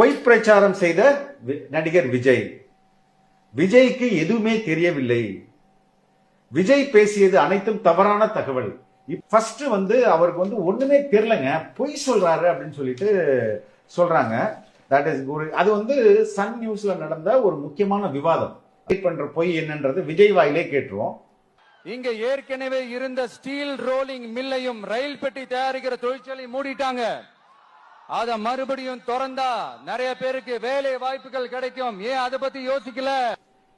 பொய் பிரச்சாரம் செய்த வி- நடிகர் விஜய். விஜய்க்கு எதுவுமே தெரியவில்லை. விஜய் பேசியது அனைத்தும் தவறான தகவல். ஃபர்ஸ்ட் வந்து அவருக்கு வந்து ஒண்ணுமே தெரியலங்க. பொய் சொல்றாரு அப்படின்னு சொல்லிட்டு சொல்றாங்க. தட் இஸ் ஒரு அது வந்து சன் நியூஸ்ல நடந்த ஒரு முக்கியமான விவாதம். பண்ற பொய் என்னன்றது விஜய் வாயிலே கேட்டுருவோம். இங்க ஏற்கனவே இருந்த ஸ்டீல் ரோலிங் மில்லையும் ரயில் பெட்டி தயாரிக்கிற தொழிற்சாலையும் மூடிட்டாங்க. அத மறுபடியும் திறந்தா நிறைய பேருக்கு வேலை வாய்ப்புகள் கிடைக்கும். ஏன் அதை பத்தி யோசிக்கல?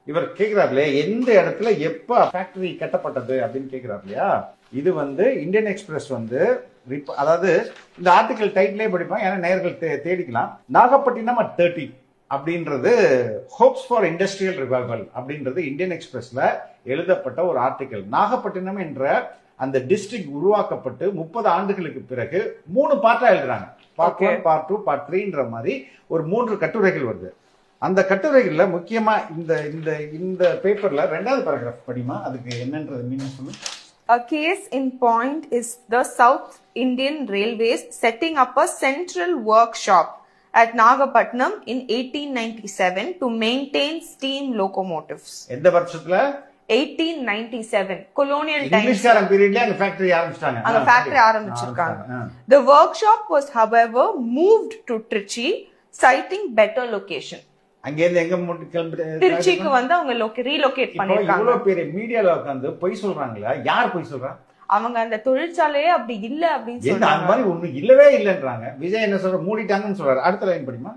இவர் கேக்குறாருல எந்த இடத்துல எப்ப ஃபேக்டரி கட்டப்பட்டது அப்படின்னு கேக்குறாரு இல்லையா இது வந்து இந்தியன் எக்ஸ்பிரஸ் வந்து அதாவது இந்த ஆர்டிகல் டைட்டிலே படிப்பான் ஏன்னா நேர்கள் தே- தேடிக்கலாம். நாகப்பட்டினம் அட் தேர்ட்டி அப்படின்றது ஹோப்ஸ் ஃபார் இண்டஸ்ட்ரியல் ரிவைவல் அப்படின்றது இந்தியன் எக்ஸ்பிரஸ்ல எழுதப்பட்ட ஒரு ஆர்டிகல் நாகப்பட்டினம் என்ற அந்த டிஸ்ட்ரிக்ட் உருவாக்கப்பட்டு முப்பது ஆண்டுகளுக்கு பிறகு மூணு பார்ட்டா எழுதுறாங்க. Part. One part two part த்ரீன்ற மாதிரி ஒரு மூன்று கட்டுரைகள் வருது அந்த கட்டுரைகள்ல முக்கியமா இந்த இந்த இந்த பேப்பர்ல ரெண்டாவது பேராகிராஃப் படிமா அதுக்கு என்னன்றது மீனிங் சொல்லு A case in point is the South Indian Railways setting up a central workshop at Nagapatnam in 1897 to maintain steam locomotives. எந்த வருஷத்துல 1897 colonial times. இங்கிலீஷ்காரன் பீரியட்ல அங்க ஃபேக்டரி ஆரம்பிச்சிட்டாங்க அந்த ஃபேக்டரி சரி. ஆரம்பிச்சிருக்காங்க ஆரம்பிச்சிட்டாங்க. The workshop was however moved to Trichy citing better location. ஆ. அங்க இருந்து எங்க திருச்சிக்கு வந்து அவங்க ரீலோகேட் பண்ணிருக்காங்க இவ்வளவு பெரிய மீடியால உட்காந்து பொய் சொல்றாங்களா யார் பொய் சொல்றா அவங்க அந்த தொழிற்சாலையே அப்படி இல்ல அப்படின்னு என்ன அந்த சொல்றாங்க மாதிரி ஒண்ணு இல்லவே இல்லைன்றாங்க விஜய் என்ன சொல்ற மூடிட்டாங்கன்னு சொல்றாரு அடுத்த லைன் படிமா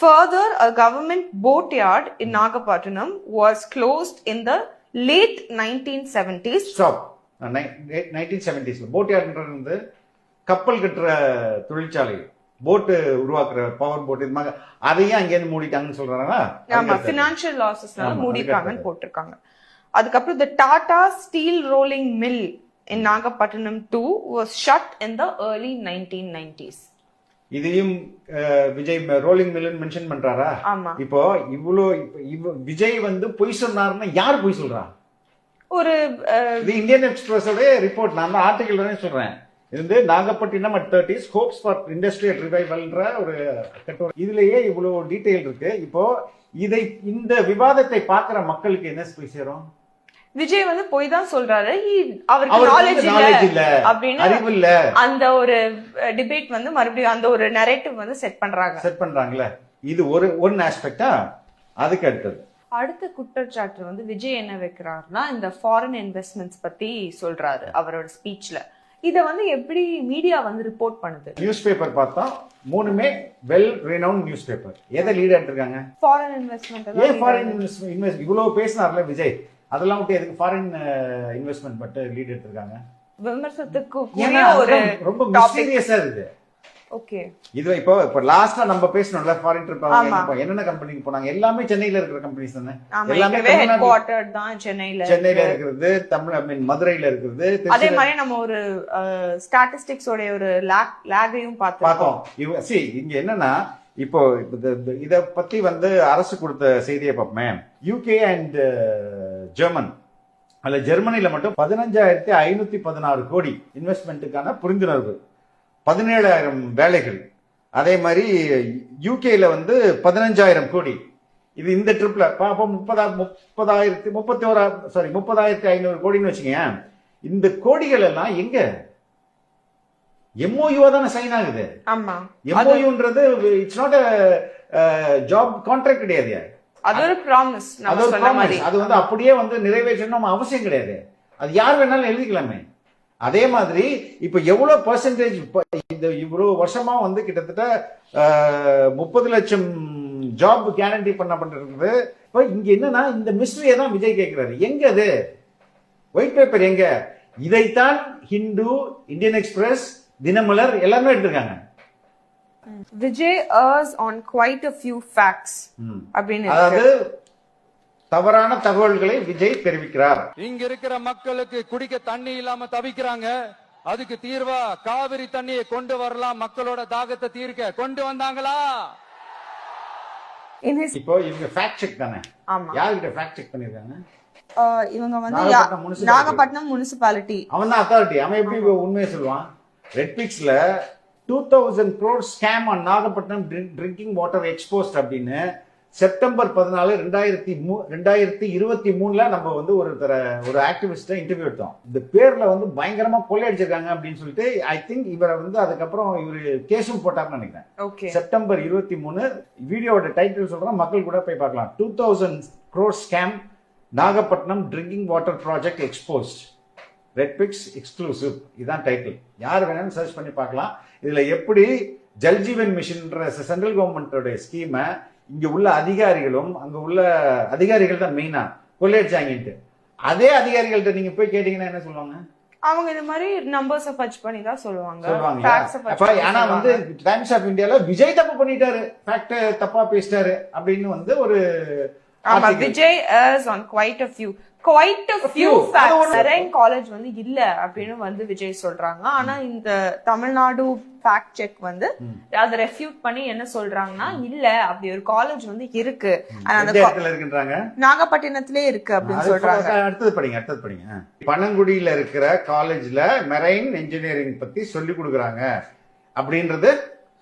Further, a government boatyard in Nagapattinam was closed in the late 1970s. Stop nineteen செவன்டிஸ்ல boat யார்ன்றது வந்து கப்பல் கட்டுற தொழிற்சாலை. போட்டு உருவாக்குற பவர் போட் இது மாதிரி. அதையும் அங்கேருந்து மூடிட்டாங்கன்னு சொல்றாங்களா? ஆமா பினான்சியல் லாசஸ்னால ஆமா, மூடிருக்காங்கன்னு அதுக்கு போட்டிருக்காங்க. அதுக்கப்புறம் the Tata Steel Rolling Mill in Nagapattinam too was shut in the early 1990s. இதையும் விஜய் ரோலிங் மில்லுன்னு மென்ஷன் பண்றாரா? இப்போ இவ்வளோ விஜய் வந்து பொய் சொன்னாருன்னா யார் பொய் சொல்றா? ஒரு இந்தியன் எக்ஸ்பிரஸோட ரிப்போர்ட் நான் தான் ஆர்டிகல் சொல்றேன். இது வந்து Nagapattinam at thirties hopes for industrial ரிவைவல்ன்ற ஒரு கட்டுரை. இதுலயே இவ்வளவு டீடைல் இருக்கு. இப்போ இதை இந்த விவாதத்தை பார்க்கிற மக்களுக்கு என்ன போய் சேரும்? விஜய் வந்து போய் தான் சொல்றாரு. அவருக்கு நாலேஜ் இல்ல அப்படின்னு அந்த ஒரு டிபேட் வந்து மறுபடியும் அந்த ஒரு நரேட்டிவ் வந்து செட் பண்றாங்க. செட் பண்றாங்கல்ல. இது ஒரு ஒன் ஆஸ்பெக்டா அதுக்கு அடுத்தது. அடுத்த குற்றச்சாட்டு வந்து விஜய் என்ன வைக்கிறாருன்னா இந்த ஃபாரின் இன்வெஸ்ட்மெண்ட்ஸ் பத்தி சொல்றாரு அவரோட ஸ்பீச்ல இத வந்து எப்படி மீடியா வந்து ரிப்போர்ட் பண்ணுது? நியூஸ் பேப்பர் பார்த்தா மூணுமே வெல் renowned நியூஸ் பேப்பர் எதை லீட் எடுத்திருக்காங்க ஃபாரின் இன்வெஸ்ட்மெண்ட் ஏன் ஃபாரின் இன்வெஸ்ட் இவ்வளவு பேசினார்ல விஜய்? அதெல்லாம் விட்டு எதுக்கு ஃபாரின் இன்வெஸ்ட்மெண்ட் மட்டும் லீட் எடுத்திருக்காங்க. விமர்சனத்துக்கு ரொம்ப மிஸ்டீரியஸா இருக்கு. ஓகே. இது இப்போ இப்போ லாஸ்டா நம்ம பேசணும்ல ஃபாரின் ட்ரிப். என்னென்ன கம்பெனிக்கு போனாங்க? எல்லாமே சென்னையில இருக்கிற கம்பெனிஸ் தானே? எல்லாமே தான் சென்னையில சென்னையில இருக்கு. இருக்கிறது தமிழ் ஐ மீன் மதுரையில இருக்கிறது அதே மாதிரி நம்ம ஒரு ஸ்டாட்டிஸ்டிக்ஸ் உடைய ஒரு லேக் லேகையும் பார்த்தோம். பார்த்தோம் சி இங்க என்னன்னா இப்போ இத பத்தி வந்து அரசு கொடுத்த செய்தியை பார்ப்போமே. UK and German. அதுல ஜெர்மனில மட்டும் பதினஞ்சாயிரத்தி ஐநூத்தி பதினாறு கோடி இன்வெஸ்ட்மெண்ட்டுக்கான புரிந்துணர்வு பதினேழாயிரம் வேலைகள். அதே மாதிரி யூகேல வந்து பதினஞ்சாயிரம் கோடி. இது இந்த ட்ரிப்ல அப்போ முப்பதா முப்பதாயிரத்தி முப்பத்தி ஓரா சாரி முப்பதாயிரத்தி ஐநூறு கோடின்னு வச்சுக்கோங்க இந்த கோடிகள் எல்லாம் எங்க? எம்ஓயூவா தானே சைன் ஆகுது? ஆமா. எம்ஓயூன்றது இட்ஸ் நாட் ஜாப் கான்ட்ராக்ட் கிடையாது. அது ஒரு ப்ராமிஸ் அது ஒரு promise. அது வந்து அப்படியே வந்து நிறைவேற்றணும் அவசியம் கிடையாது. அது யார் வேணாலும் எழுதிக்கலாமே. அதே மாதிரி இப்ப எவ்வளவு பர்சன்டேஜ் இந்த இவ்வளவு வருஷமா வந்து கிட்டத்தட்ட முப்பது லட்சம் ஜாப் கேரண்டி பண்ண பண்றது. இப்ப இங்க என்னன்னா இந்த மிஸ்ட்ரியை தான் விஜய் கேட்கிறாரு எங்க அது? ஒயிட் பேப்பர் எங்க? இதைத்தான் ஹிந்து இந்தியன் எக்ஸ்பிரஸ் தினமலர் எல்லாமே எடுத்திருக்காங்க. Vijay errs on quite a few facts. அப்படின்னு. அதாவது தவறான தகவல்களை விஜய் தெரிவிக்கிறார். இங்க இருக்கிற மக்களுக்கு குடிக்க தண்ணி இல்லாம தவிக்கிறாங்க. அதுக்கு தீர்வா காவிரி தண்ணியை கொண்டு வரலாம் மக்களோட தாகத்தை தீர்க்க. கொண்டு வந்தாங்களா? இப்போ இவங்க ஃபேக்ட் செக் தானே? ஆமா. யார்கிட்ட ஃபேக்ட் செக் பண்ணிருக்காங்க இவங்க வந்து நாகப்பட்டினம் முனிசிபாலிட்டி அவன் தான் அத்தாரிட்டி அவன் எப்படி உண்மையை சொல்லுவான்? Red பிக்ஸ்ல two thousand crore scam on Nagapattinam drinking water exposed அப்படின்னு செப்டம்பர் பதினாலு ரெண்டாயிரத்தி மூ ரெண்டாயிரத்தி இருபத்தி மூணுல நம்ம வந்து ஒரு தர ஒரு ஆக்டிவிஸ்ட்டை இன்டர்வியூ எடுத்தோம். இந்த பேர்ல வந்து பயங்கரமா கொள்ளையடிச்சிருக்காங்க அப்படின்னு சொல்லிட்டு ஐ திங்க் இவரை வந்து அதுக்கப்புறம் இவர் கேஸும் போட்டார்னு நினைக்கிறேன். செப்டம்பர் இருபத்தி மூணு வீடியோவோட டைட்டில் சொல்றேன் மக்கள் கூட போய் பார்க்கலாம். Two thousand crore scam Nagapattinam drinking water project exposed red pix exclusive இதான் டைட்டில் யார் வேணாலும் சர்ச் பண்ணி பார்க்கலாம். இதுல எப்படி ஜல்ஜீவன் மிஷன்ன்ற சென்ட்ரல் கவர்மெண்டோட ஸ்கீமை இங்க உள்ள அதிகாரிகளும் அங்க உள்ள அதிகாரிகள் தான் மெயினா கொள்ளையடிச்சாங்கன்ட்டு. அதே அதிகாரிகள்ட்ட நீங்க போய் கேட்டீங்கன்னா என்ன சொல்லுவாங்க? அவங்க இந்த மாதிரி நம்பர்ஸ் ஃபட்ச் பண்ணி தான் சொல்லுவாங்க. ஆனா வந்து. டைம்ஸ் ஆஃப் இந்தியால விஜய் தப்பு பண்ணிட்டாரு. ஃபேக்ட் தப்பா பேசிட்டாரு அப்படின்னு வந்து ஒரு ஆமா. Vijay a few quite a few few. facts. அது ஒரு- நிறைய காலேஜ் வந்து இல்ல அப்படின்னு வந்து விஜய் சொல்றாங்க. ஆனா இந்த தமிழ்நாடு ஃபேக்ட் செக் வந்து அதை ரெஃப்யூட் பண்ணி என்ன சொல்றாங்கன்னா இல்ல அப்படி ஒரு காலேஜ் வந்து இருக்கு. ஆனா அந்த இருக்குன்றாங்க? நாகப்பட்டினத்திலே இருக்கு அப்படின்னு சொல்றாங்க. அடுத்தது படிங்க அடுத்தது படிங்க. பனங்குடியில இருக்கிற காலேஜ்ல மெரைன் இன்ஜினியரிங் பத்தி சொல்லி கொடுக்குறாங்க. அப்படின்றது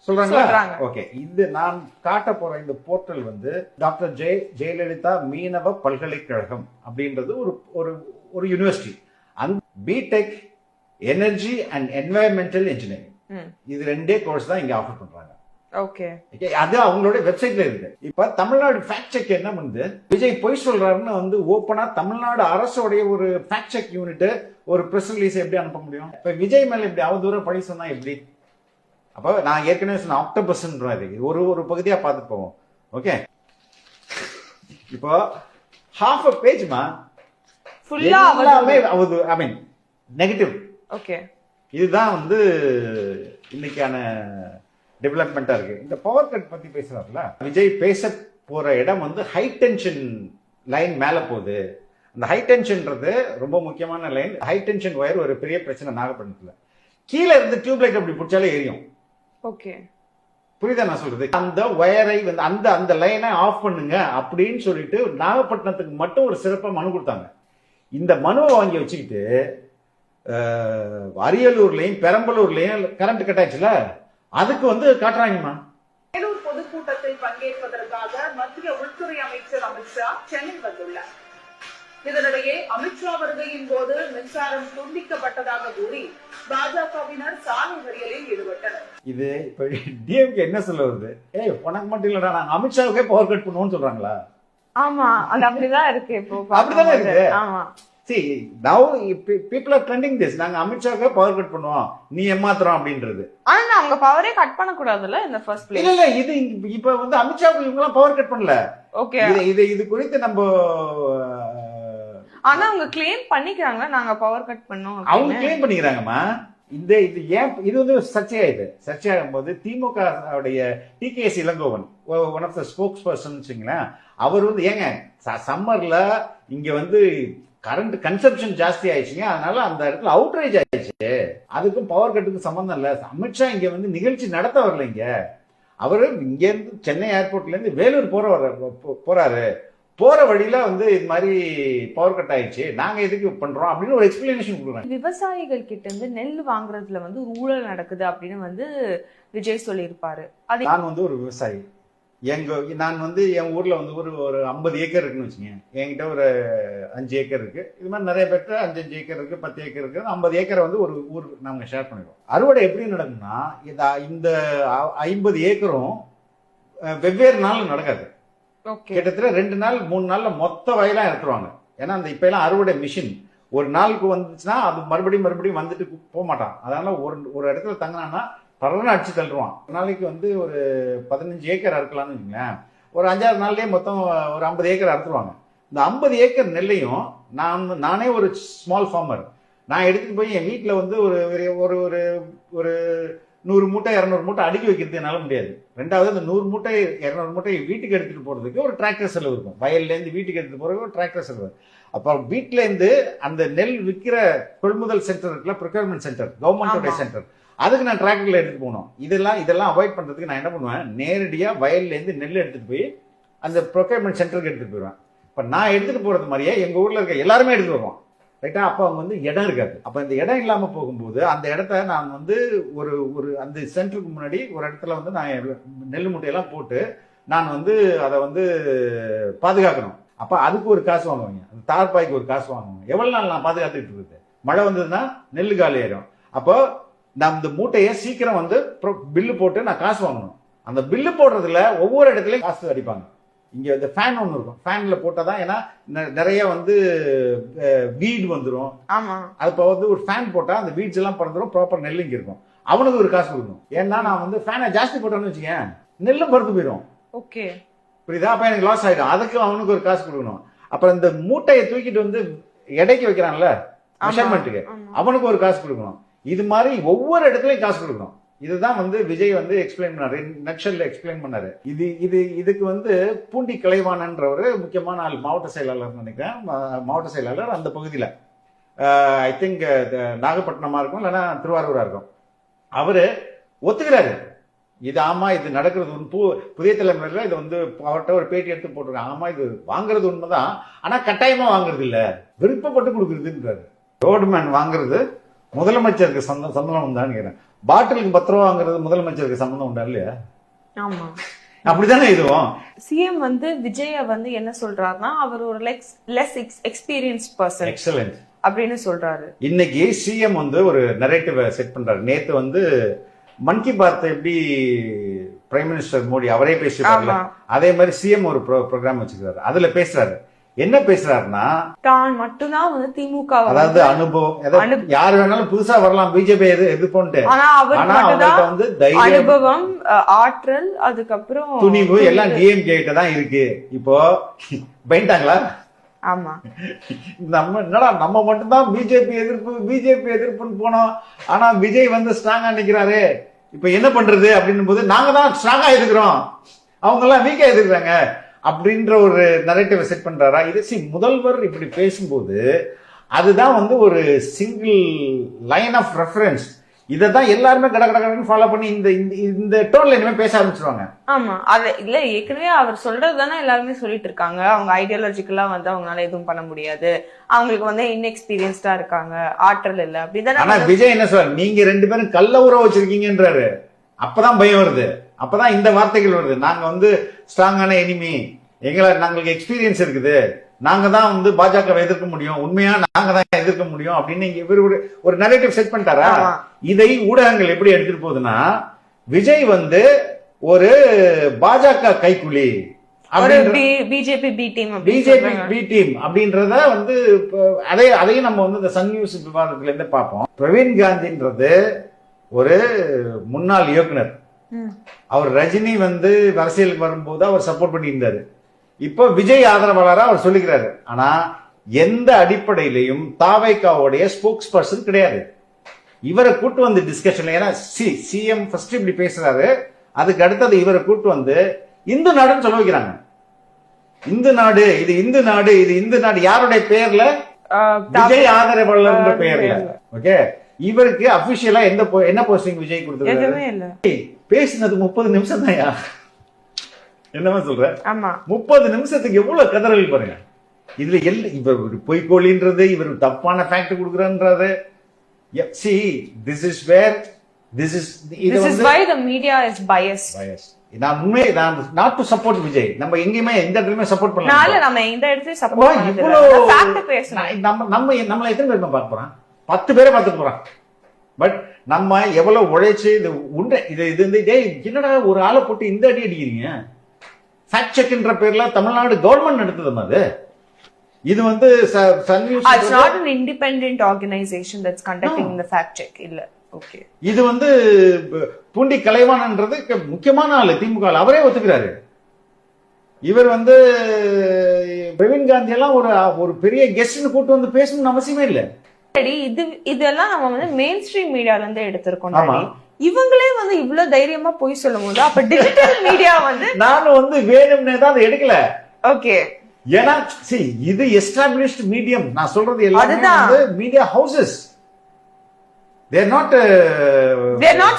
சொல்றாங்களா? சொல்றாங்க. ஓகே இது நான் காட்ட போற இந்த போர்ட்டல் வந்து டாக்டர் ஜெய ஜெயலலிதா மீனவ பல்கலைக்கழகம் அப்படின்றது ஒரு ஒரு ஒரு யூனிவர்சிட்டி அந்த B Tech energy and environmental engineering இது ரெண்டே கோர்ஸ் தான் இங்க ஆஃபர் பண்றாங்க. ஓகே அது அவங்களோட வெப்சைட்ல இருக்கு. இப்ப தமிழ்நாடு ஃபேக்ட் செக் என்ன பண்ணுது? விஜய் பொய் சொல்றாருன்னு வந்து ஓப்பனா தமிழ்நாடு அரசோடைய ஒரு ஃபேக்ட் செக் யூனிட் ஒரு பிரஸ் ரிலீஸ் எப்படி அனுப்ப முடியும்? இப்ப விஜய் மேல இப்படி அவதூற பழி சொன்னா எப்படி? அப்ப நான் ஏற்கனவே சொன்ன ஆக்டோபஸ்ன்றாரு இது. ஒரு ஒரு பகுதியா பார்த்துட்டு போவோம். ஓகே இப்போ ஹாஃப் அ பேஜ்மா ஃபுல்லா எல்லாமே அவது ஐ மீன் நெகட்டிவ் ஓகே இதுதான் வந்து இன்னைக்கான டெவலப்மெண்டா இருக்கு. இந்த பவர் கட் பத்தி பேசுறாருல விஜய் பேச போற இடம் வந்து ஹை டென்ஷன் லைன் மேல போகுது. அந்த ஹை டென்ஷன்ன்றது ரொம்ப முக்கியமான லைன் ஹை டென்ஷன் ஒயர் ஒரு பெரிய பிரச்சனை நாகப்பட்டினத்துல. கீழே இருந்து டியூப் லைட் அப்படி பிடிச்சாலே எரியும். ஓகே. புரியுதா நான் சொல்றது? அந்த ஒயரை வந்து அந்த அந்த லைனை ஆஃப் பண்ணுங்க அப்படின்னு சொல்லிட்டு நாகப்பட்டினத்துக்கு மட்டும் ஒரு சிறப்பா மனு கொடுத்தாங்க. இந்த மனுவை வாங்கி வச்சுக்கிட்டு அரியலூர்லயும் பெரம்பலூர்லயும் கரண்ட் கட் ஆச்சுல அதுக்கு வந்து காட்டுறாங்கம்மா. பொதுக்கூட்டத்தில் பங்கேற்பதற்காக மத்திய உள்துறை அமைச்சர் அமித்ஷா சென்னை வந்துள்ளார். இதனிடையே அமித்ஷா வருகையின் போது மின்சாரம் துண்டிக்கப்பட்டதாக கூறி பாஜகவினர் சாலை மறியலில் ஈடுபட்டனர். இது இப்ப டிஎம்கே என்ன சொல்ல வருது? ஏய் உனக்கு மட்டும் இல்லடா நாங்க அமித்ஷாவுக்கே பவர் கட் பண்ணுவோம்னு சொல்றாங்களா? ஆமா அது அப்படிதான் இருக்கு இப்போ அப்படிதானே. இருக்கு. ஆமா. See now people are trending this நாங்க அமித்ஷாவுக்கே பவர் கட் பண்ணுவோம் நீ ஏமாத்துறோம் அப்படின்றது. ஆனா அவங்க பவரே கட் பண்ண கூடாதுல்ல இந்த ஃபர்ஸ்ட் பிளேஸ் இல்ல இது இப்ப வந்து அமித்ஷாவுக்கு இவங்க எல்லாம் பவர் கட் பண்ணல ஓகே இது இது குறித்து நம்ம ஆனா அவங்க கிளைம் பண்ணிக்கிறாங்க நாங்க பவர் கட் பண்ணோம் அவங்க கிளைம் பண்ணிக்கிறாங்கம்மா. இந்த இது ஏன் இது வந்து சர்ச்சையாயுது சர்ச்சையாகும் போது திமுக உடைய T K S Elangovan one of the spokesperson அவர் வந்து ஏங்க சம்மர்ல இங்க வந்து கரண்ட் கன்சப்ஷன் ஜாஸ்தி ஆயிடுச்சுங்க. அதனால அந்த இடத்துல அவுட்ரேஜ் ஆயிடுச்சு. அதுக்கும் பவர் கட்டுக்கும் சம்மந்தம் இல்லை. அமித்ஷா இங்க வந்து நிகழ்ச்சி நடத்த வரல இங்க. அவரு இங்கேருந்து சென்னை ஏர்போர்ட்ல இருந்து வேலூர் போற வர- போ- போறாரு. போற வழியில வந்து இது மாதிரி பவர் கட் ஆயிடுச்சு. நாங்க எதுக்கு பண்றோம்? அப்படின்னு ஒரு எக்ஸ்பிளனேஷன் கொடுக்குறாங்க. விவசாயிகள் கிட்ட இருந்து நெல் வாங்குறதுல வந்து ஊழல் நடக்குது அப்படின்னு வந்து விஜய் சொல்லியிருப்பாரு. அது நான் வந்து ஒரு விவசாயி. எங்க நான் வந்து என் ஊர்ல வந்து ஒரு ஒரு ஐம்பது ஏக்கர் இருக்குன்னு வச்சுங்க என்கிட்ட ஒரு அஞ்சு ஏக்கர் இருக்கு. இது மாதிரி நிறைய பேர்ட்ட அஞ்சு அஞ்சு ஏக்கர் இருக்கு பத்து ஏக்கர் இருக்கு. ஐம்பது ஏக்கரை வந்து ஒரு ஊர் நாங்க ஷேர் பண்ணிடுவோம். அறுவடை எப்படி நடக்கும்னா இந்த ஐம்பது ஏக்கரும் வெவ்வேறு நாள் நடக்காது. கிட்டத்தட்ட ரெண்டு நாள் மூணு நாள்ல மொத்த வயலாம் எடுத்துருவாங்க ஏன்னா அந்த இப்ப எல்லாம் அறுவடை மிஷின் ஒரு நாளுக்கு வந்துச்சுன்னா அது மறுபடியும் மறுபடியும் வந்துட்டு போக மாட்டான். அதனால ஒரு ஒரு இடத்துல தங்கினான்னா பரவலாக அடிச்சு தள்ளுவான். ஒரு நாளைக்கு வந்து ஒரு பதினஞ்சு ஏக்கர் அறுக்கலாம்னு வச்சுங்களேன் ஒரு அஞ்சாறு நாள்லேயே மொத்தம் ஒரு ஐம்பது ஏக்கர் அறுத்துருவாங்க. இந்த ஐம்பது ஏக்கர் நெல்லையும் நான் நானே ஒரு ஸ்மால் ஃபார்மர் நான் எடுத்துட்டு போய் என் வீட்டில் வந்து ஒரு ஒரு- ஒரு ஒரு ஒரு நூறு மூட்டை இரநூறு மூட்டை அடுக்கி வைக்கிறது என்னால் முடியாது. ரெண்டாவது அந்த நூறு மூட்டை இரநூறு மூட்டை வீட்டுக்கு எடுத்துட்டு போறதுக்கு ஒரு டிராக்டர் செலவு இருக்கும். வயல்ல இருந்து வீட்டுக்கு எடுத்துட்டு போறதுக்கு ஒரு டிராக்டர் செலவு. அப்போ வீட்ல இருந்து அந்த நெல் விற்கிற கொள்முதல் சென்டர் இருக்குல்ல ப்ரொக்யூர்மெண்ட் சென்டர் கவர்மெண்டோட. சென்டர் அதுக்கு நான் டிராக்டர்ல எடுத்துட்டு போகணும். இதெல்லாம் இதெல்லாம் அவாய்ட் பண்றதுக்கு நான் என்ன பண்ணுவேன்? நேரடியா வயல்ல இருந்து நெல் எடுத்துட்டு போய் அந்த ப்ரொக்யூர்மெண்ட் சென்டருக்கு எடுத்துட்டு போயிடுவேன். இப்ப நான் எடுத்துட்டு போறது மாதிரியே எங்க ஊர்ல இருக்க எல்லாருமே எடுத்துட்டு வருவோம் ரைட்டா அப்போ அவங்க வந்து இடம் இருக்காது. அப்போ இந்த இடம் இல்லாமல் போகும்போது அந்த இடத்த நான் வந்து ஒரு ஒரு அந்த சென்டருக்கு முன்னாடி ஒரு இடத்துல வந்து நான் நெல் மூட்டையெல்லாம் போட்டு நான் வந்து அதை வந்து பாதுகாக்கணும். அப்போ அதுக்கு ஒரு காசு வாங்குவாங்க. அந்த தார்பாய்க்கு ஒரு காசு வாங்குவாங்க. எவ்வளோ நாள் நான் பாதுகாத்துக்கிட்டு இருக்குது மழை வந்ததுன்னா நெல் காலி ஆயிரும். அப்போ நான் இந்த மூட்டையை சீக்கிரம் வந்து பில்லு போட்டு நான் காசு வாங்கணும். அந்த பில்லு போடுறதுல ஒவ்வொரு இடத்துலையும் காசு அடிப்பாங்க. இங்க இந்த ஃபேன் ஒன்று இருக்கும். ஃபேன்ல போட்டால் தான் ஏன்னா நிறைய வந்து வீடு வந்துடும் ஆமா. அப்போ வந்து ஒரு ஃபேன் போட்டா அந்த வீட்ஸ் எல்லாம் பறந்துடும் ப்ராப்பர் நெல் இங்க இருக்கும். அவனுக்கு ஒரு காசு கொடுக்கணும். ஏன்னா நான் வந்து ஃபேனை ஜாஸ்தி போட்டேன்னு வச்சுக்கேன் நெல்லும் பறந்து போயிடும் ஓகே. புரியுதா? அப்ப எனக்கு லாஸ் ஆயிடும். அதுக்கு அவனுக்கு ஒரு காசு கொடுக்கணும். அப்புறம் இந்த மூட்டையை தூக்கிட்டு வந்து எடைக்கு வைக்கிறான்ல மெஷர்மெண்ட்டுக்கு அவனுக்கு ஒரு காசு கொடுக்கணும். இது மாதிரி ஒவ்வொரு இடத்துலயும் காசு கொடுக்கணும். இதுதான் வந்து விஜய் வந்து எக்ஸ்பிளைன் பண்ணாரு நக்ஷல்ல எக்ஸ்பிளைன் பண்ணாரு. இது இது இதுக்கு வந்து பூண்டி கலைவாணன்றவர் முக்கியமான ஆள் மாவட்ட செயலாளர் நினைக்கிறேன். மாவட்ட செயலாளர் அந்த பகுதியில். ஐ திங்க் நாகப்பட்டினமா இருக்கும் இல்லைன்னா திருவாரூரா இருக்கும். அவரு ஒத்துக்கிறாரு. இது ஆமா இது நடக்கிறது உண் பு புதிய தலைமுறையில் இது வந்து அவர்கிட்ட ஒரு பேட்டி எடுத்து போட்டிருக்காங்க. ஆமா இது வாங்குறது உண்மைதான். ஆனா கட்டாயமா வாங்குறது இல்ல. விருப்பப்பட்டு கொடுக்குறதுன்றாரு. ரோடுமேன் வாங்குறது முதலமைச்சருக்கு சந்த சந்தனம் தான் கேட்கிறேன் பாட்டிலுக்கு பத்து ரூபா வாங்குறது முதலமைச்சருக்கு சம்பந்தம் உண்டா இல்லையா? ஆமா. அப்படித்தானே இதுவும்? சிஎம் வந்து விஜய வந்து என்ன சொல்றாருன்னா அவர் ஒரு லெக்ஸ் லெஸ் எக்ஸ்பீரியன்ஸ் பர்சன் எக்ஸலண்ட் அப்படின்னு சொல்றாரு. இன்னைக்கு சிஎம் வந்து ஒரு நரேட்டிவ் செட் பண்றாரு. நேத்து வந்து மன் கி பாத் எப்படி பிரைம் மினிஸ்டர் மோடி அவரே ஆமா. அதே மாதிரி சிஎம் ஒரு ப்ரோக்ராம் வச்சுக்கிறாரு அதுல பேசுறாரு. என்ன பேசுறாருன்னா தான் மட்டும்தான் வந்து திமுக அதாவது அனுபவம் யார் வேணாலும் புதுசா வரலாம் பிஜேபி எது ஆனா அவர் ஆனா வந்து அனுபவம் ஆற்றல் அதுக்கப்புறம் துணிவு எல்லாம் டிஎம்கே கிட்ட தான் இருக்கு. இப்போ பயன்ட்டாங்களா ஆமா. நம்ம என்னடா நம்ம மட்டும்தான் பிஜேபி எதிர்ப்பு பிஜேபி எதிர்ப்புன்னு போனோம். ஆனா விஜய் வந்து ஸ்ட்ராங்கா நிக்கிறாரு. இப்ப என்ன பண்றது அப்படின்னும் போது நாங்க தான் ஸ்ட்ராங்கா எதிர்க்கிறோம். அவங்க எல்லாம் வீக்கா எதிர்க்கிறாங்க. அப்படின்ற ஒரு நரேட்டிவ் செட் பண்றாரா? இது சி முதல்வர் இப்படி பேசும்போது அதுதான் வந்து ஒரு சிங்கிள் லைன் ஆஃப் ரெஃபரன்ஸ் இதை தான் எல்லாருமே கட கட கடன்னு ஃபாலோ பண்ணி இந்த இந்த- டோன்ல இனிமே பேச ஆரம்பிச்சிருவாங்க. ஆமா. அது இல்ல ஏற்கனவே அவர் சொல்றது தானே எல்லாருமே சொல்லிட்டு இருக்காங்க. அவங்க ஐடியாலஜிக்கலா வந்து அவங்களால எதுவும் பண்ண முடியாது. அவங்களுக்கு வந்து இன்எக்ஸ்பீரியன்ஸ்டா இருக்காங்க. ஆற்றல் இல்ல. ஆனா அப்படிதானே விஜய் என்ன சொல்ற நீங்க ரெண்டு பேரும் கள்ள உறவு வச்சிருக்கீங்கன்றாரு. அப்பதான் பயம் வருது. அப்பதான் இந்த வார்த்தைகள் வருது. நாங்க வந்து ஸ்ட்ராங்கான எனிமி எங்களை நாங்களுக்கு எக்ஸ்பீரியன்ஸ் இருக்குது. நாங்க தான் வந்து பாஜகவை எதிர்க்க முடியும். உண்மையா நாங்க தான் எதிர்க்க முடியும் அப்படின்னு இவர் ஒரு ஒரு நரேட்டிவ் செட் பண்ணிட்டாரா. இதை ஊடகங்கள் எப்படி எடுத்துட்டு போகுதுன்னா விஜய் வந்து ஒரு பாஜக கைக்குலி BJP B team BJP B team அப்படின்றத வந்து அதே அதையும் நம்ம வந்து இந்த சன் நியூஸ் விவாதத்துல இருந்து பார்ப்போம். பிரவீன் காந்தின்றது ஒரு முன்னாள் இயக்குனர். அவர் ரஜினி வந்து அரசியலுக்கு வரும்போது அவர் சப்போர்ட் பண்ணியிருந்தாரு. இப்போ விஜய் ஆதரவாளரா அவர் சொல்லிக்கிறாரு. ஆனா எந்த அடிப்படையிலையும் தாவைக்காவுடைய ஸ்போக்ஸ் பர்சன் கிடையாது. இவரை கூட்டு வந்து டிஸ்கஷன்ல ஏன்னா சி சிஎம் ஃபர்ஸ்ட் இப்படி பேசுறாரு. அதுக்கு அடுத்தது இவரை கூட்டு வந்து இந்து நாடுன்னு சொல்ல வைக்கிறாங்க. இந்து நாடு இது இந்து நாடு இது இந்து நாடு யாருடைய பெயர்ல விஜய் ஆதரவாளர்ன்ற பெயர்ல ஓகே? இவருக்கு அபிஷியலா எந்த என்ன போஸ்டிங் விஜய் கொடுத்திருக்காரு? பேசினது முப்பது நிமிஷம் தான்யா. என்னமா சொல்ற? ஆமா. முப்பது நிமிஷத்துக்கு எவ்வளவு கதறல் பாருங்க. இதுல எல்ல இவர் ஒரு பொய்க்கோழின்றது இவர் தப்பான ஃபேக்ட் கொடுக்குறன்றது see this is where this is இது this is why the media is bias bias. நான் உண்மை நான் நாட் டு சப்போர்ட் விஜய். நம்ம எங்கேயுமே எந்த இடத்துலயுமே சப்போர்ட் பண்ணலாம் நம்ம எந்த இடத்துலயும் சப்போர்ட் நான் நம்ம நம்ம நம்மள எத்தனை பேர் பார்க்க போறான் பத்து பேரை பார்த்துட்டு போறான். பட் நம்ம எவ்வளவு உழைச்சு இது உண்டை இது இது வந்து டேய் என்னடா ஒரு ஆளை போட்டு இந்த அடி அடிக்கிறீங்க? ஃபேக்ட் செக்ன்ற பேர்ல தமிழ்நாடு கவர்மெண்ட் நடத்துது அது. இது வந்து Sun news it's not an independent organization that's conducting the fact check. இல்ல. ஓகே இது வந்து பூண்டி கலைவாணன்றது முக்கியமான ஆளு திமுக. அவரே ஒத்துக்கிறாரு. இவர் வந்து பிரவீன் காந்தி எல்லாம் ஒரு ஒரு பெரிய கெஸ்ட்னு கூட்டு வந்து பேசணும்னு அவசியமே இல்லை. இது இதெல்லாம் நம்ம வந்து மெயின் ஸ்ட்ரீம் மீடியால இருந்து எடுத்திருக்கோம். இவங்களே வந்து இவ்வளவு தைரியமா போய் சொல்லும் போது அப்ப டிஜிட்டல் மீடியா வந்து நானும் வந்து வேணும்னே தான் அதை எடுக்கல. ஓகே. ஏன்னா see இது எஸ்டாப்ளிஷ்ட் மீடியம் நான் சொல்றது எல்லாமே media houses they're not.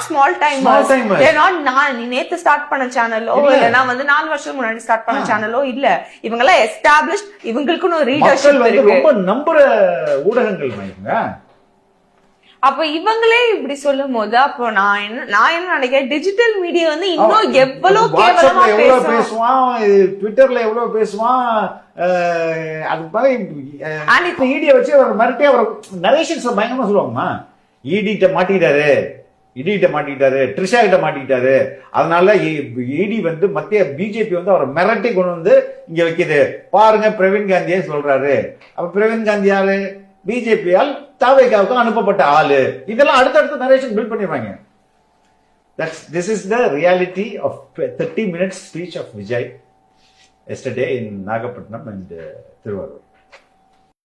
Small timers. They're not நான் நீ நேத்து ஸ்டார்ட் பண்ண சேனலோ இல்ல. இல்ல வந்து நாலு வருஷம் முன்னாடி ஸ்டார்ட் பண்ண சேனலோ இல்ல. இவங்க எல்லாம் எஸ்டாப்ளிஷ் இவங்களுக்குன்னு ஒரு மக்கள் ரீடர்ஷிப் வந்து இருக்கு. ரொம்ப நம்புற ஊடகங்கள் அப்ப இவங்களே இப்படி சொல்லும் போது அப்போ நான் என்ன நான் என்ன நினைக்கிறேன்? டிஜிட்டல் மீடியா வந்து இன்னும் எவ்வளவு கேவலமா பேசுவான்? ட்விட்டர்ல எவ்வளவு பேசுவான்? அது மாதிரி ஈடிய வச்சு அவர் மிரட்டி அவர் நரேஷன்ஸ் பயங்கரமா சொல்லுவாங்கம்மா. ஈடிட்ட மாட்டிட்டாரு இடிகிட்ட மாட்டிக்கிட்டாரு. ட்ரிஷா கிட்ட மாட்டிக்கிட்டாரு. அதனால இடி வந்து மத்திய பிஜேபி வந்து அவரை மிரட்டி கொண்டு வந்து இங்க வைக்குது. பாருங்க பிரவீன் காந்தியே சொல்றாரு. அப்ப பிரவீன் காந்தி யாரு? பிஜேபியால் தாவேகாவுக்கு அனுப்பப்பட்ட ஆளு. இதெல்லாம் அடுத்தடுத்து நரேஷன் பில்ட் பண்ணிடுவாங்க. That's this is the reality of 30 minutes speech of Vijay yesterday in Nagapattinam and uh,